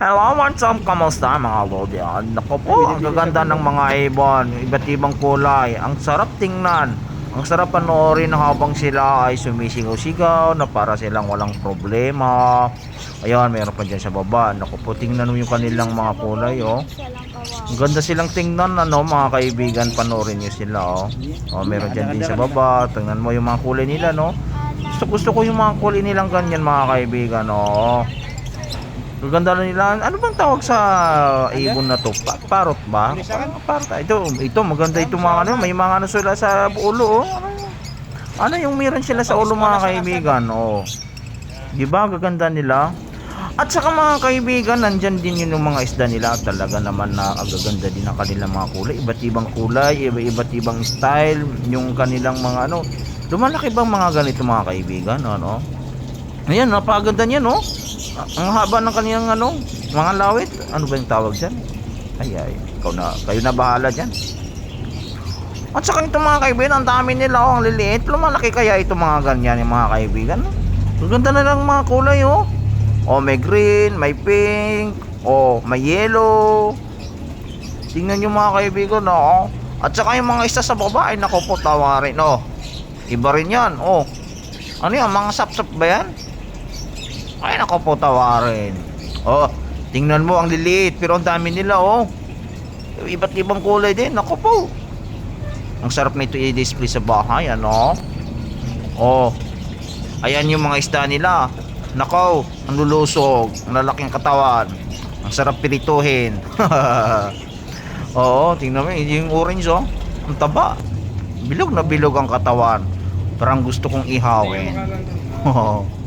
Hello, what's up? Kamusta mga lodyan? Naku po, ang gaganda ng mga ibon. Iba't ibang kulay. Ang sarap tingnan. Ang sarap panoorin habang sila ay sumisigaw-sigaw na para silang walang problema. Ayan, meron pa dyan sa baba. Naku po, tingnan mo yung kanilang mga kulay, oh. Ang ganda silang tingnan, ano, mga kaibigan. Panoorin nyo sila, oh. Oh, meron dyan din sa baba. Tingnan mo yung mga kulay nila, no? Gusto, gusto ko yung mga kulay nilang ganyan, mga kaibigan, oh. Ang ganda na nila. Ano bang tawag sa ibon na to? Pa- parot ba? Parot. Ito, ito maganda itong mga ano, may mga ano sila sa ulo, oh. Ano, yung meron sila sa ulo mga kaibigan, oh. 'Di ba? Gaganda nila. At saka mga kaibigan, nandyan din yun yung mga isda nila. Talaga naman na ang gaganda din ang kanilang mga kulay. Iba't ibang kulay, iba, iba't ibang style. Yung kanilang mga ano. Lumalaki bang mga ganito mga kaibigan? Ano? Ayan, napakaganda niya, no? Ang haba ng kanilang ano, mga lawit. Ano ba yung tawag dyan? Ay, ay, ikaw na, kayo na bahala dyan. At saka itong mga kaibigan, ang dami nila, oh, ang liliit. Lumalaki kaya itong mga ganyan, yung mga kaibigan. Ang ganda na lang mga kulay, oh. Oh, may green, may pink, oh, may yellow. Tingnan nyo mga kaibigan, oh. At saka yung mga isa sa baba, ay naku po, tawarin, oh. Iba rin yan, oh. Ano yan, mga sapsap ba yan? Ay, naku po, tawarin. Oh, tingnan mo, ang liliit, pero ang dami nila, oh. Iba't ibang kulay din, naku po. Ang sarap nito i-display sa bahay, ano? Oh, ayan yung mga isda nila. Nakaw, ang lulusog, ang lalaking katawan. Ang sarap pirituhin. Oo, tingnan mo, yung orange, oh. Ang taba. Bilog na bilog ang katawan. Parang gusto kong ihawin. Oo.